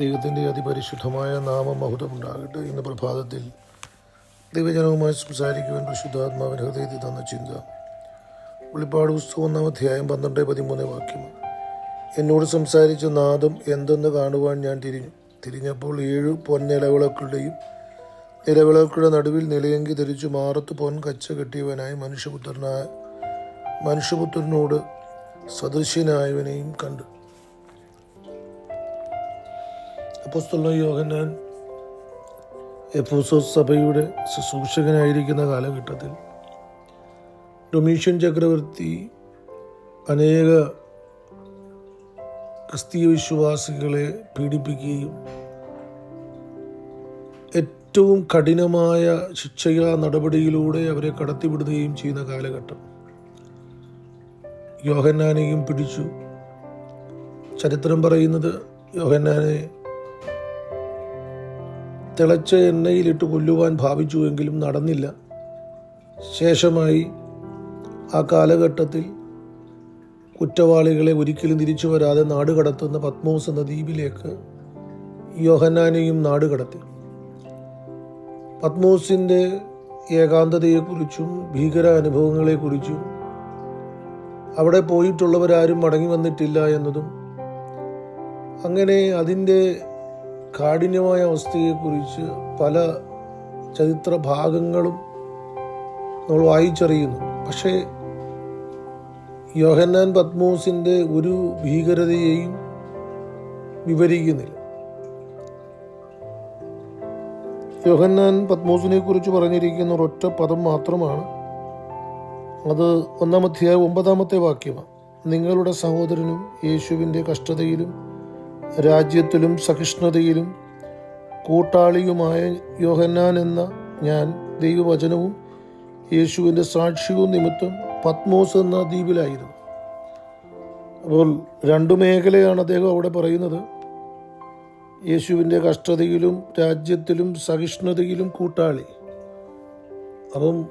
ദൈവത്തിന്റെ അതിപരിശുദ്ധമായ നാമം മഹുതമുണ്ടാകട്ടെ ഇന്ന് പ്രഭാതത്തിൽ ദൈവജനവുമായി സംസാരിക്കുവാൻ പരിശുദ്ധാത്മാവിൻ ഹൃദയത്തിൽ തന്ന ചിന്ത. വെളിപ്പാട് പുസ്തകം ഒന്നാം അധ്യായം പന്ത്രണ്ട് പതിമൂന്ന് വാക്യം. എന്നോട് സംസാരിച്ച നാദം എന്തെന്ന് കാണുവാൻ ഞാൻ തിരിഞ്ഞു. തിരിഞ്ഞപ്പോൾ ഏഴ് പൊന്നിലവിളക്കുകളുടെയും നിലവിളക്കുകളുടെ നടുവിൽ നിലയെങ്കി ധരിച്ചു മാറത്ത് പൊൻ കച്ച കെട്ടിയവനായി മനുഷ്യപുത്രനായ മനുഷ്യപുത്രനോട് സദൃശ്യനായവനെയും കണ്ടു. അപ്പോസ്തലൻ യോഹന്നാൻ എഫോസോസ് സഭയുടെ ശുശ്രൂഷകനായിരിക്കുന്ന കാലഘട്ടത്തിൽ ഡൊമീഷ്യൻ ചക്രവർത്തി അനേക ക്രിസ്തീയ വിശ്വാസികളെ പീഡിപ്പിക്കുകയും ഏറ്റവും കഠിനമായ ശിക്ഷയാ നടപടിയിലൂടെ അവരെ കടത്തിവിടുകയും ചെയ്യുന്ന കാലഘട്ടം. യോഹന്നാനെയും പിടിച്ചു. ചരിത്രം പറയുന്നത് യോഹന്നാനെ തിളച്ച എണ്ണയിലിട്ട് കൊല്ലുവാൻ ഭാവിച്ചുവെങ്കിലും നടന്നില്ല. ശേഷമായി ആ കാലഘട്ടത്തിൽ കുറ്റവാളികളെ ഒരിക്കലും തിരിച്ചു വരാതെ നാട് കടത്തുന്ന പത്മോസ് എന്ന ദ്വീപിലേക്ക് യോഹന്നാനെയും നാട് കടത്തി. പത്മോസിന്റെ ഏകാന്തതയെക്കുറിച്ചും ഭീകര അനുഭവങ്ങളെക്കുറിച്ചും അവിടെ പോയിട്ടുള്ളവരാരും മടങ്ങി വന്നിട്ടില്ല എന്നതും അങ്ങനെ അതിന്റെ കാഠിന്യമായ അവസ്ഥയെക്കുറിച്ച് പല ചരിത്ര ഭാഗങ്ങളും നമ്മൾ വായിച്ചറിയുന്നു. പക്ഷേ യോഹന്നാൻ പത്മോസിന്റെ ഒരു ഭീകരതയെയും വിവരിക്കുന്നില്ല. യോഹന്നാൻ പത്മോസിനെ കുറിച്ച് പറഞ്ഞിരിക്കുന്ന ഒരൊറ്റ പദം മാത്രമാണ്. അത് ഒന്നാമത്തെ ഒമ്പതാമത്തെ വാക്യമാണ്. നിങ്ങളുടെ സഹോദരനും യേശുവിന്റെ കഷ്ടതയിലും രാജ്യത്തിലും സഹിഷ്ണുതയിലും കൂട്ടാളിയുമായ യോഹന്നാൻ എന്ന ഞാൻ ദൈവവചനവും യേശുവിന്റെ സാക്ഷ്യവും നിമിത്തം പത്മോസ് എന്ന ദ്വീപിലായിരുന്നു. അപ്പോൾ രണ്ടു മേഖലയാണ് അദ്ദേഹം അവിടെ പറയുന്നത്. യേശുവിന്റെ കഷ്ടതയിലും രാജ്യത്തിലും സഹിഷ്ണുതയിലും കൂട്ടാളി. അപ്പം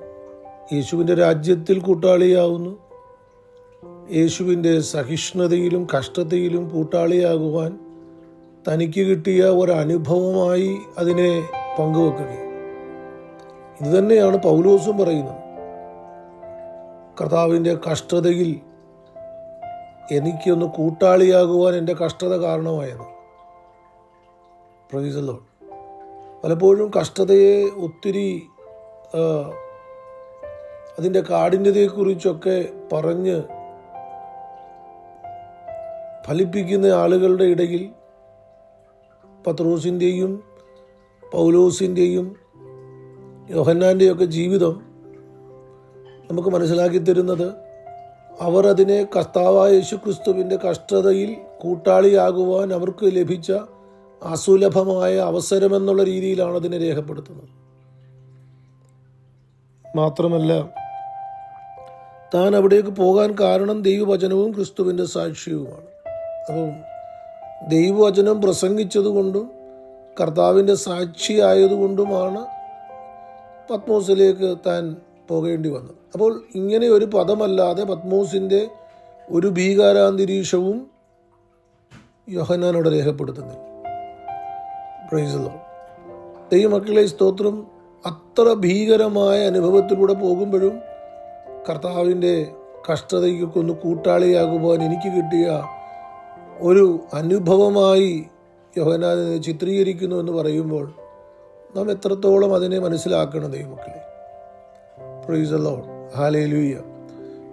യേശുവിന്റെ രാജ്യത്തിൽ കൂട്ടാളിയാവുന്നു. യേശുവിന്റെ സഹിഷ്ണുതയിലും കഷ്ടതയിലും കൂട്ടാളിയാകുവാൻ തനിക്ക് കിട്ടിയ ഒരനുഭവമായി അതിനെ പങ്കുവെക്കുകയും. ഇതുതന്നെയാണ് പൗലോസും പറയുന്നത്. കർത്താവിന്റെ കഷ്ടതയിൽ എനിക്കൊന്ന് കൂട്ടാളിയാകുവാൻ എന്റെ കഷ്ടത കാരണമായത്. പ്രതിസന്ധ പലപ്പോഴും കഷ്ടതയെ ഒത്തിരി അതിന്റെ കാഠിന്യതയെക്കുറിച്ചൊക്കെ പറഞ്ഞ് ഫലിപ്പിക്കുന്ന ആളുകളുടെ ഇടയിൽ പത്രോസിന്റെയും പൗലോസിന്റെയും യോഹന്നാന്റെയൊക്കെ ജീവിതം നമുക്ക് മനസ്സിലാക്കി തരുന്നത് അവർ അതിനെ കർത്താവായ യേശു ക്രിസ്തുവിന്റെ കഷ്ടതയിൽ കൂട്ടാളിയാകുവാൻ അവർക്ക് ലഭിച്ച അസുലഭമായ അവസരമെന്നുള്ള രീതിയിലാണ് അതിനെ രേഖപ്പെടുത്തുന്നത്. മാത്രമല്ല താൻ അവിടേക്ക് പോകാൻ കാരണം ദൈവവചനവും ക്രിസ്തുവിന്റെ സാക്ഷ്യവുമാണ് അപ്പം ദൈവവചനം പ്രസംഗിച്ചതുകൊണ്ടും കർത്താവിന്റെ സാക്ഷിയായതുകൊണ്ടുമാണ് പത്മോസിലേക്ക് താൻ പോകേണ്ടി വന്നത്. അപ്പോൾ ഇങ്ങനെ ഒരു പദമല്ലാതെ പത്മോസിന്റെ ഒരു ഭീകാരാന്തരീക്ഷവും യോഹന്നാനോട് രേഖപ്പെടുത്തുന്നില്ല. പ്രൈസലോ ദൈവമക്കളെ സ്തോത്രം. അത്ര ഭീകരമായ അനുഭവത്തിലൂടെ പോകുമ്പോഴും കർത്താവിന്റെ കഷ്ടതയ്ക്കൊന്ന് കൂട്ടാളിയാകുവാൻ എനിക്ക് കിട്ടിയ ഒരു അനുഭവമായി യോഹനാഥനെ ചിത്രീകരിക്കുന്നു എന്ന് പറയുമ്പോൾ നാം എത്രത്തോളം അതിനെ മനസ്സിലാക്കണം ദൈവമക്കളെ? പ്രൈസ് ലോഡ് ഹാലേലൂയ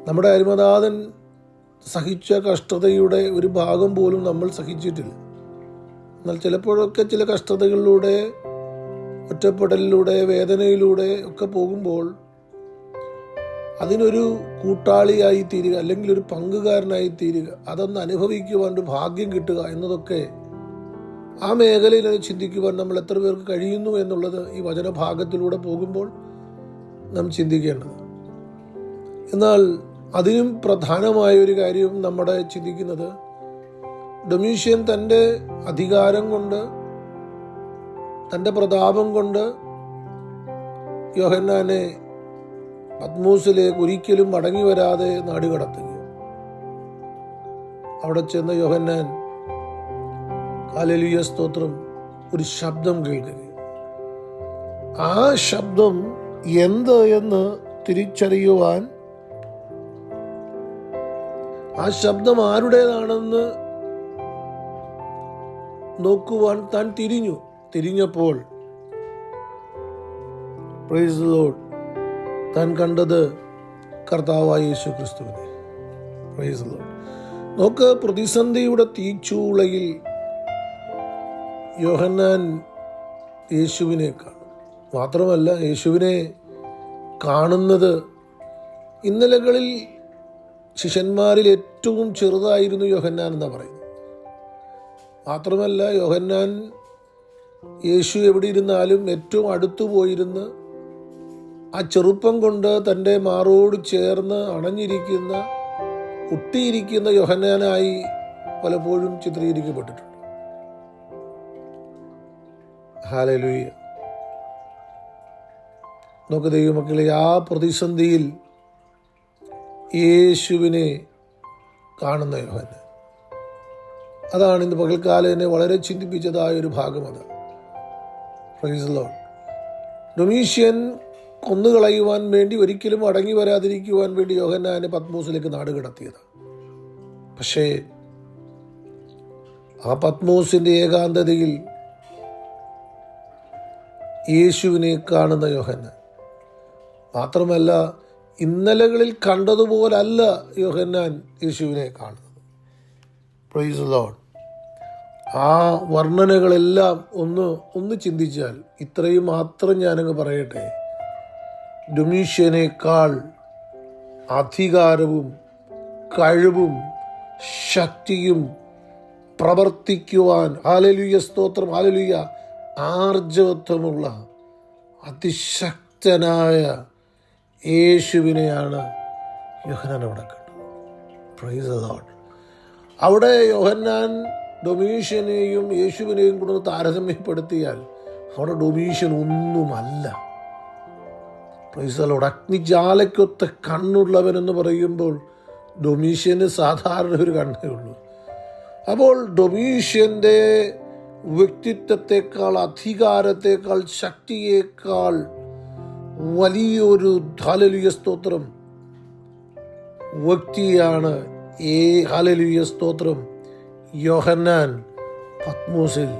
നമ്മുടെ അരുമനാഥൻ സഹിച്ച കഷ്ടതയുടെ ഒരു ഭാഗം പോലും നമ്മൾ സഹിച്ചിട്ടില്ല. എന്നാൽ ചിലപ്പോഴൊക്കെ ചില കഷ്ടതകളിലൂടെ ഒറ്റപ്പെടലിലൂടെ വേദനയിലൂടെ ഒക്കെ പോകുമ്പോൾ അതിനൊരു കൂട്ടാളിയായി തീരുക അല്ലെങ്കിൽ ഒരു പങ്കുകാരനായി തീരുക അതൊന്ന് അനുഭവിക്കുവാൻ ഒരു ഭാഗ്യം കിട്ടുക എന്നതൊക്കെ ആ മേഖലയിൽ അത് ചിന്തിക്കുവാൻ നമ്മൾ എത്ര പേർക്ക് കഴിയുന്നു എന്നുള്ളത് ഈ വചനഭാഗത്തിലൂടെ പോകുമ്പോൾ നാം ചിന്തിക്കേണ്ടത്. എന്നാൽ അതിനും പ്രധാനമായ ഒരു കാര്യം നമ്മുടെ ചിന്തിക്കുന്നത് ഡൊമീഷ്യൻ തന്റെ അധികാരം കൊണ്ട് തന്റെ പ്രതാപം കൊണ്ട് യോഹന്നാനെ പത്മൂസിലേക്ക് ഒരിക്കലും മടങ്ങി വരാതെ നാടുകടത്തുക അവിടെ ചെന്ന യോഹന്നാൻ കാലലിയ സ്തോത്രം ഒരു ശബ്ദം കേൾക്കുക ആ ശബ്ദം എന്ത് എന്ന് തിരിച്ചറിയുവാൻ ആ ശബ്ദം ആരുടേതാണെന്ന് നോക്കുവാൻ താൻ തിരിഞ്ഞു. തിരിഞ്ഞപ്പോൾ പ്രൈസ് ദി ലോർഡ് താൻ കണ്ടത് കർത്താവായ യേശു ക്രിസ്തുവിനെ നോക്ക് പ്രതിസന്ധിയുടെ തീച്ചൂളയിൽ യോഹന്നാൻ യേശുവിനെ കാണും. മാത്രമല്ല യേശുവിനെ കാണുന്നത് ഇന്നലകളിൽ ശിഷ്യന്മാരിൽ ഏറ്റവും ചെറുതായിരുന്നു യോഹന്നാൻ എന്ന് പറയുന്നത്. മാത്രമല്ല യോഹന്നാൻ യേശു എവിടെ ഇരുന്നാലും ഏറ്റവും അടുത്തു പോയിരുന്ന് ആ ചെറുപ്പം കൊണ്ട് തന്റെ മാറോട് ചേർന്ന് അണഞ്ഞിരിക്കുന്ന കുട്ടിയിരിക്കുന്ന യോഹന്നാനായി പലപ്പോഴും ചിത്രീകരിക്കപ്പെട്ടിട്ടുണ്ട്. ഹാലലുയ്യ നോക്ക് ദൈവമക്കളെ ആ പ്രതിസന്ധിയിൽ യേശുവിനെ കാണുന്ന യോഹന്നാൻ. അതാണ് ഇന്ന് പകൽക്കാലം എന്നെ വളരെ ചിന്തിപ്പിച്ചതായ ഒരു ഭാഗം അത്. പ്രൈസ് ലോൺ ഡൊമീഷ്യൻ കൊന്നുകളയുവാൻ വേണ്ടി ഒരിക്കലും അടങ്ങി വരാതിരിക്കുവാൻ വേണ്ടി യോഹന്നാന് പത്മോസിലേക്ക് നാട് കടത്തിയത്. പക്ഷേ ആ പത്മോസിന്റെ ഏകാന്തതയിൽ യേശുവിനെ കാണുന്ന യോഹന്നാൻ. മാത്രമല്ല ഇന്നലകളിൽ കണ്ടതുപോലല്ല യോഹന്നാൻ യേശുവിനെ കാണുന്നത്. പ്രൈസ് ലോഡ് ആ വർണനകളെല്ലാം ഒന്ന് ഒന്ന് ചിന്തിച്ചാൽ ഇത്രയും മാത്രം ഞാനങ്ങ് പറയട്ടെ. ഡൊമീഷ്യനേക്കാൾ അധികാരവും കഴിവും ശക്തിയും പ്രവർത്തിക്കുവാൻ ആലലുയ സ്തോത്രം ആലലുയ ആർജവത്വമുള്ള അതിശക്തനായ യേശുവിനെയാണ് യോഹനാൻ അവിടെ കണ്ടത്. അവിടെ യോഹന്നാൻ ഡൊമീഷ്യനെയും യേശുവിനെയും കൂടെ താരതമ്യപ്പെടുത്തിയാൽ അവിടെ ഡൊമീഷ്യൻ ഒന്നുമല്ല. പ്രൈസലോട് അഗ്നിജാലയ്ക്കൊത്ത കണ്ണുള്ളവനെന്ന് പറയുമ്പോൾ ഡൊമീഷ്യന് സാധാരണ ഒരു കണ്ണേ ഉള്ളൂ. അപ്പോൾ ഡൊമീഷ്യന്റെ വ്യക്തിത്വത്തെക്കാൾ അധികാരത്തെക്കാൾ ശക്തിയേക്കാൾ വലിയൊരു ഹാലലുയ സ്തോത്രം. വ്യക്തിയാണ് ഈ ഹാലലുയ സ്തോത്രം യോഹന്നാൻ പത്മോസിൽ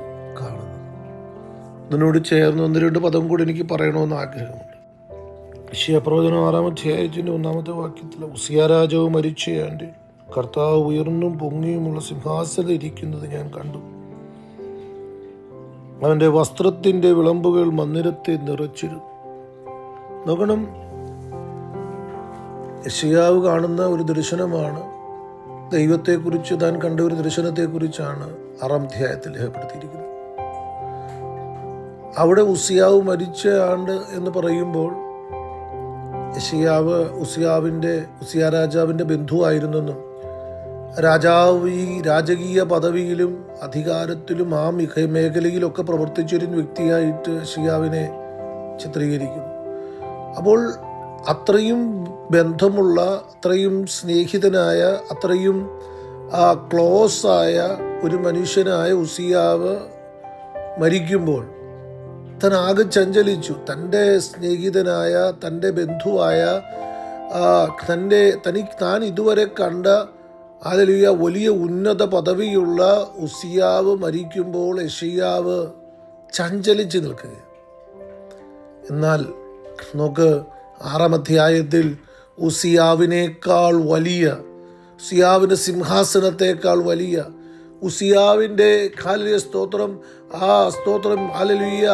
കാണുന്നത്. ഇതിനോട് ചേർന്ന് ഒന്ന് രണ്ട് പദം കൂടി എനിക്ക് പറയണമെന്ന് ആഗ്രഹമുണ്ട്. ശിവപ്രവചനം ആറാം അധ്യായത്തിന്റെ ഒന്നാമത്തെ വാക്യത്തിൽ ഉസിയ രാജാവ് മരിച്ചയാണ്ട് കർത്താവ് ഉയർന്നും പൊങ്ങിയുമുള്ള സിംഹാസനം ഇരിക്കുന്നത് ഞാൻ കണ്ടു. അവന്റെ വസ്ത്രത്തിന്റെ വിളമ്പുകൾ മന്ദിരത്തെ നിറച്ചിരുന്നു. നോക്കണം യശയാവ് കാണുന്ന ഒരു ദർശനമാണ്. ദൈവത്തെക്കുറിച്ച് താൻ കണ്ട ഒരു ദർശനത്തെക്കുറിച്ചാണ് ആറാം അധ്യായത്തിൽ രേഖപ്പെടുത്തിയിരിക്കുന്നത്. അവിടെ ഉസിയാവ് മരിച്ച ആണ്ട് എന്ന് പറയുമ്പോൾ യശയാവ് ഉസിയാവിന്റെ ഉസിയ രാജാവിന്റെ ബന്ധുവായിരുന്നെന്നും രാജാവ് ഈ രാജകീയ പദവിയിലും അധികാരത്തിലും ആ മിക മേഖലയിലൊക്കെ പ്രവർത്തിച്ചൊരു വ്യക്തിയായിട്ട് ഷിയാവിനെ ചിത്രീകരിക്കുന്നു. അപ്പോൾ അത്രയും ബന്ധമുള്ള അത്രയും സ്നേഹിതനായ അത്രയും ക്ലോസ് ആയ ഒരു മനുഷ്യനായ ഉസിയാവ് മരിക്കുമ്പോൾ താൻ ആകെ ചഞ്ചലിച്ചു. തന്റെ സ്നേഹിതനായ തന്റെ ബന്ധുവായ തന്റെ തനി താൻ ഇതുവരെ കണ്ട അതിലുയ വലിയ ഉന്നത പദവിയുള്ള ഉസിയാവ് മരിക്കുമ്പോൾ യഷിയാവ് ചഞ്ചലിച്ച് നിൽക്കുക എന്നാൽ നോക്ക് ആറാം അധ്യായത്തിൽ ഉസിയാവിനേക്കാൾ വലിയ ഉസിയാവിന്റെ സിംഹാസനത്തേക്കാൾ വലിയ ഉസിയാവിന്റെ ഹാലലിയ സ്തോത്രം ആ സ്തോത്രം ഹാലലിയ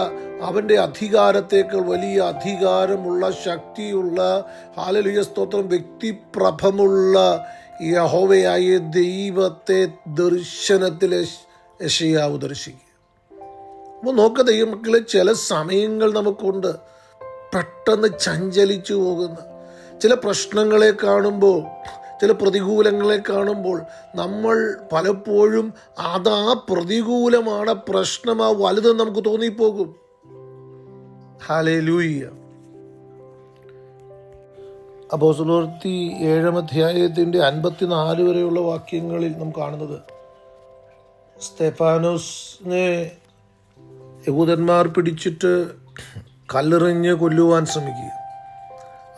അവന്റെ അധികാരത്തേക്കാൾ വലിയ അധികാരമുള്ള ശക്തിയുള്ള ഹാലലിയ സ്തോത്രം വ്യക്തിപ്രഭമുള്ള യഹോവയായ ദൈവത്തെ ദർശനത്തിൽ യശയാവ് ദർശിക്കുക അപ്പോൾ നോക്ക ദൈവമക്കളെ ചില സമയങ്ങൾ നമുക്കുണ്ട് പെട്ടെന്ന് ചഞ്ചലിച്ചു പോകുന്ന. ചില പ്രശ്നങ്ങളെ കാണുമ്പോൾ ചില പ്രതികൂലങ്ങളെ കാണുമ്പോൾ നമ്മൾ പലപ്പോഴും അതാ പ്രതികൂലമാണ് പ്രശ്നമാ വലുതെന്ന് നമുക്ക് തോന്നിപ്പോകും. ഹാലേ അപ്പോ സുലോർത്തി ഏഴാം അധ്യായത്തിന്റെ അൻപത്തിനാല് വരെയുള്ള വാക്യങ്ങളിൽ നാം കാണുന്നത് സ്തെഫാനോസിനെ യഹൂദന്മാർ പിടിച്ചിട്ട് കല്ലെറിഞ്ഞ് കൊല്ലുവാൻ ശ്രമിക്കുക.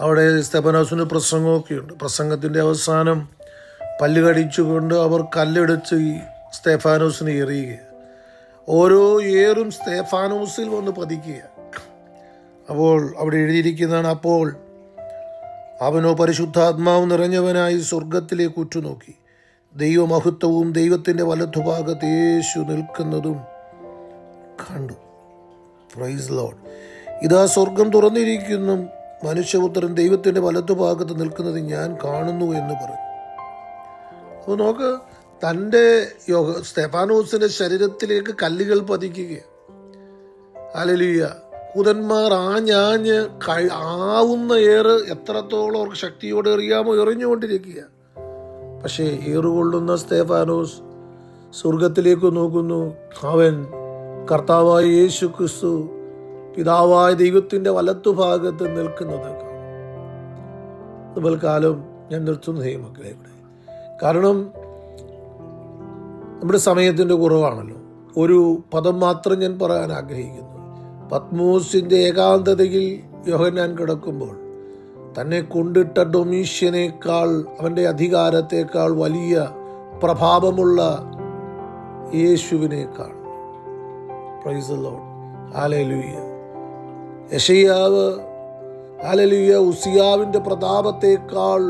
അവിടെ സ്തെഫാനോസിന് പ്രസംഗമൊക്കെയുണ്ട്. പ്രസംഗത്തിന്റെ അവസാനം പല്ല് കടിച്ചുകൊണ്ട് അവർ കല്ലെടുത്ത് ഈ സ്തെഫാനോസിനെ എറിയുക. ഓരോ ഏറും സ്തെഫാനോസിൽ വന്ന് പതിക്കുക. അപ്പോൾ അവിടെ എഴുതിയിരിക്കുന്നതാണ് അപ്പോൾ അവനോ പരിശുദ്ധാത്മാവ് നിറഞ്ഞവനായി സ്വർഗത്തിലേക്ക് ഉറ്റുനോക്കി. ദൈവമഹത്വവും ദൈവത്തിന്റെ വലത്തുഭാഗത്ത് യേശു നിൽക്കുന്നതും കണ്ടു. പ്രൈസ് ലോഡ് ഇതാ സ്വർഗം തുറന്നിരിക്കുന്നു. മനുഷ്യപുത്രൻ ദൈവത്തിന്റെ വലത്തുഭാഗത്ത് നിൽക്കുന്നത് ഞാൻ കാണുന്നു എന്ന് പറഞ്ഞു. അപ്പോൾ നോക്ക് തന്റെ യോഗ സ്തെഫാനോസിന്റെ ശരീരത്തിലേക്ക് കല്ലുകൾ പതിക്കുക അലലിയ കൂതന്മാർ ആഞ്ഞാഞ്ഞ് ആവുന്ന ഏറ് എത്രത്തോളം അവർക്ക് ശക്തിയോടെ എറിയാമോ എറിഞ്ഞുകൊണ്ടിരിക്കുക. പക്ഷേ ഏറുകൊള്ളുന്ന സ്തേഫാനോസ് സ്വർഗത്തിലേക്ക് നോക്കുന്നു. അവൻ കർത്താവായ യേശു ക്രിസ്തു പിതാവായ ദൈവത്തിന്റെ വലത്തുഭാഗത്ത് നിൽക്കുന്നത് കാലം ഞാൻ നിർത്തുന്നു ദൈവമക്കളെ. ഇവിടെ കാരണം നമ്മുടെ സമയത്തിന്റെ കുറവാണല്ലോ. ഒരു പദം മാത്രം ഞാൻ പറയാൻ ആഗ്രഹിക്കുന്നു. പത്മോസിന്റെ ഏകാന്തതയിൽ യോഹന്നാൻ കിടക്കുമ്പോൾ തന്നെ കൊണ്ടിട്ട ഡൊമീഷ്യനേക്കാൾ അവന്റെ അധികാരത്തേക്കാൾ വലിയ പ്രഭാവമുള്ള യേശുവിനേക്കാൾ. പ്രൈസ് ലോഡ് ആലലുയ്യ യഷയാവ് ആലലുയ്യ ഉസിയാവിന്റെ പ്രതാപത്തേക്കാൾ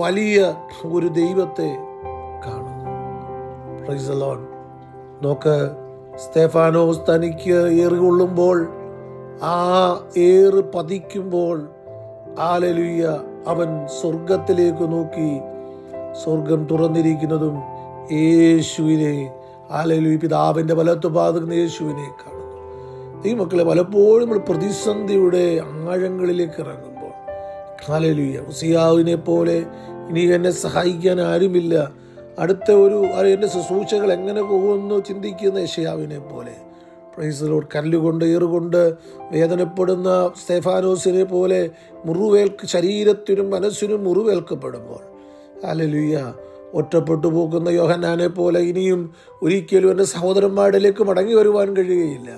വലിയ ഒരു ദൈവത്തെ കാണുന്നു. പ്രൈസ് നോക്ക് സ്തേഫാനോസ് തനിക്ക് ഏറുകൊള്ളുമ്പോൾ ആ ഏറ് പതിക്കുമ്പോൾ ആലലുയ്യ അവൻ സ്വർഗത്തിലേക്ക് നോക്കി സ്വർഗം തുറന്നിരിക്കുന്നതും യേശുവിനെ ആലലുയ പിതാവിന്റെ വലത്തു പാതുന്ന യേശുവിനെ കാണുന്നു. ഈ മക്കളെ പലപ്പോഴും നമ്മൾ പ്രതിസന്ധിയുടെ ആഴങ്ങളിലേക്ക് ഇറങ്ങുമ്പോൾ ആലലുയ്യ ഉസിയാവിനെ പോലെ ഇനി എന്നെ സഹായിക്കാൻ ആരുമില്ല. അടുത്ത ഒരു എന്റെ ശുശ്രൂഷകൾ എങ്ങനെ പോകുമെന്ന് ചിന്തിക്കുന്ന യഷയാവിനെ പോലെ. പ്രൈസലോട് കല്ലുകൊണ്ട് ഏറുകൊണ്ട് വേദനപ്പെടുന്ന സ്റ്റെഫാനോസിനെ പോലെ മുറിവേൽക്ക് ശരീരത്തിനും മനസ്സിനും മുറിവേൽക്കപ്പെടുമ്പോൾ. അലലുയ്യ ഒറ്റപ്പെട്ടു പോകുന്ന യോഹന്നാനെ പോലെ ഇനിയും ഒരിക്കലും എന്റെ സഹോദരന്മാരിലേക്ക് മടങ്ങി വരുവാൻ കഴിയുകയില്ല.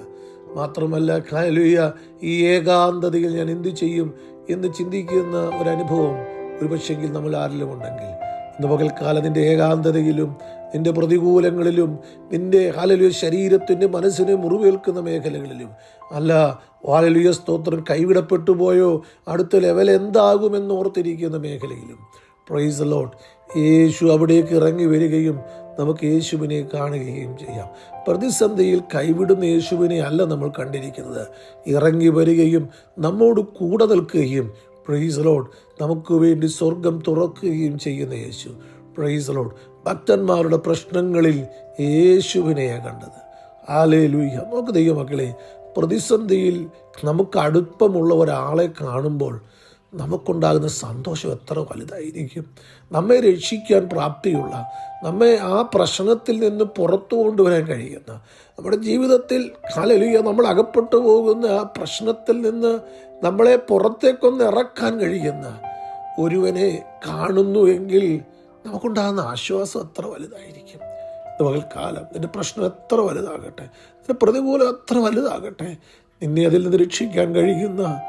മാത്രമല്ല കാലുയ്യ ഈ ഏകാന്തതയിൽ ഞാൻ എന്തു ചെയ്യും എന്ന് ചിന്തിക്കുന്ന ഒരനുഭവം ഒരുപക്ഷെങ്കിൽ നമ്മൾ ആരിലും ഉണ്ടെങ്കിൽ ഇന്ന് പകൽക്കാലം നിന്റെ ഏകാന്തതയിലും നിന്റെ പ്രതികൂലങ്ങളിലും നിന്റെ ഹാലലുയ ശരീരത്തിന്റെ മനസ്സിനെ മുറിവേൽക്കുന്ന മേഖലകളിലും. അല്ല വാലലിയ സ്തോത്രം കൈവിടപ്പെട്ടു പോയോ? അടുത്ത ലെവൽ എന്താകുമെന്ന് ഓർത്തിരിക്കുന്ന മേഖലയിലും. പ്രൈസ് ലോട്ട് യേശു അവിടേക്ക് ഇറങ്ങി വരികയും നമുക്ക് യേശുവിനെ കാണുകയും ചെയ്യാം. പ്രതിസന്ധിയിൽ കൈവിടുന്ന യേശുവിനെ അല്ല നമ്മൾ കണ്ടിരിക്കുന്നത്. ഇറങ്ങി വരികയും നമ്മോട് കൂടെ നിൽക്കുകയും പ്രൈസ് ലോഡ് നമുക്ക് വേണ്ടി സ്വർഗം തുറക്കുകയും ചെയ്യുന്ന യേശു. പ്രൈസ് ലോഡ് ഭക്തന്മാരുടെ പ്രശ്നങ്ങളിൽ യേശുവിനെയാണ് കണ്ടത്. ആലേ ലൂയ്യ നമുക്ക് ദൈവമക്കളെ പ്രതിസന്ധിയിൽ നമുക്ക് അടുപ്പമുള്ള ഒരാളെ കാണുമ്പോൾ നമുക്കുണ്ടാകുന്ന സന്തോഷം എത്ര വലുതായിരിക്കും. നമ്മെ രക്ഷിക്കാൻ പ്രാപ്തിയുള്ള നമ്മെ ആ പ്രശ്നത്തിൽ നിന്ന് പുറത്തു കൊണ്ടുവരാൻ കഴിയുന്ന നമ്മുടെ ജീവിതത്തിൽ കാലലിയ നമ്മൾ അകപ്പെട്ടു പോകുന്ന ആ പ്രശ്നത്തിൽ നിന്ന് നമ്മളെ പുറത്തേക്കൊന്ന് ഇറക്കാൻ കഴിയുന്ന ഒരുവനെ കാണുന്നു എങ്കിൽ നമുക്കുണ്ടാകുന്ന ആശ്വാസം എത്ര വലുതായിരിക്കും. പകൽക്കാലം നിന്റെ പ്രശ്നം എത്ര വലുതാകട്ടെ നിന്റെ പ്രതികൂലം എത്ര വലുതാകട്ടെ നിന്നെ അതിൽ നിന്ന് രക്ഷിക്കാൻ കഴിയുന്ന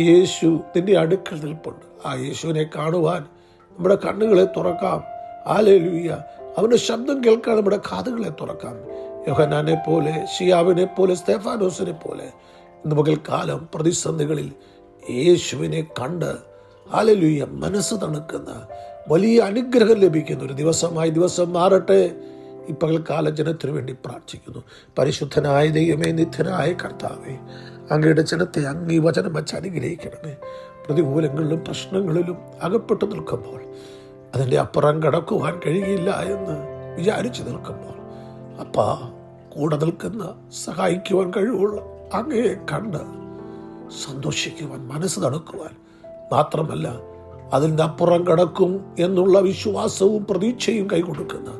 യേശു നിന്റെ അടുക്കൽ നിൽപ്പുണ്ട്. ആ യേശുവിനെ കാണുവാൻ നമ്മുടെ കണ്ണുകളെ തുറക്കാം. ആലേലുയ്യ അവന്റെ ശബ്ദം കേൾക്കാൻ നമ്മുടെ കാതുകളെ തുറക്കാം. യോഹനാനെ പോലെ ഷിയാവിനെ പോലെ സ്തേഫാനോസിനെ പോലെ ഇന്ന് പകൽക്കാലം പ്രതിസന്ധികളിൽ യേശുവിനെ കണ്ട് ആലലുയ്യ മനസ്സ് തണുക്കുന്ന വലിയ അനുഗ്രഹം ലഭിക്കുന്ന ഒരു ദിവസമായി ദിവസം മാറട്ടെ. ഈ പകൽക്കാല ജനത്തിനു വേണ്ടി പ്രാർത്ഥിക്കുന്നു. പരിശുദ്ധനായ ദൈവമേ നിത്യനായ കർത്താവേ അങ്ങയുടെ ജനത്തെ അങ്ങ് വചനം വെച്ച് അനുഗ്രഹിക്കണമേ. പ്രതികൂലങ്ങളിലും പ്രശ്നങ്ങളിലും അകപ്പെട്ടു നിൽക്കുമ്പോൾ അതിന്റെ അപ്പുറം കടക്കുവാൻ കഴിയില്ല എന്ന് വിചാരിച്ചു നിൽക്കുമ്പോൾ അപ്പാ കൂടെ നിൽക്കുന്ന സഹായിക്കുവാൻ കഴിവുള്ള അങ്ങയെ കണ്ട് സന്തോഷിക്കുവാൻ മനസ്സ് തണുക്കുവാൻ മാത്രമല്ല അതിന്റെ അപ്പുറം കടക്കും എന്നുള്ള വിശ്വാസവും പ്രതീക്ഷയും കൈകൊടുക്കുന്ന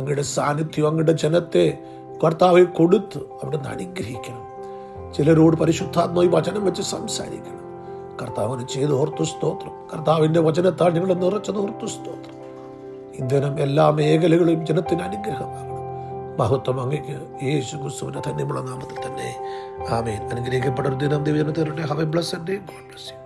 അങ്ങയുടെ സാന്നിധ്യം അങ്ങയുടെ ജനത്തെ കർത്താവെ കൊടുത്ത് അവിടെ നിന്ന് അനുഗ്രഹിക്കണം. ചിലരോട് പരിശുദ്ധാത്മായി വചനം വെച്ച് സംസാരിക്കണം. കർത്താവിന് ചെയ്ത് ഓർത്തു സ്തോത്രം. കർത്താവിന്റെ വചനത്താൽ നിങ്ങളെ നിറച്ചത് ഓർത്തു സ്തോത്രം. ഇന്ധനം എല്ലാ മേഖലകളും ജനത്തിന് അനുഗ്രഹമാകണം. മഹത്വം അങ്ങയ്ക്ക് യേശു ക്രിസ്തുവിന്റെ ധന്യമുള്ള നാമത്തിൽ തന്നെ ആമേൻ. അനുഗ്രഹിക്കപ്പെട്ട ഒരു ദിനം തരട്ടെ have a bless day God bless you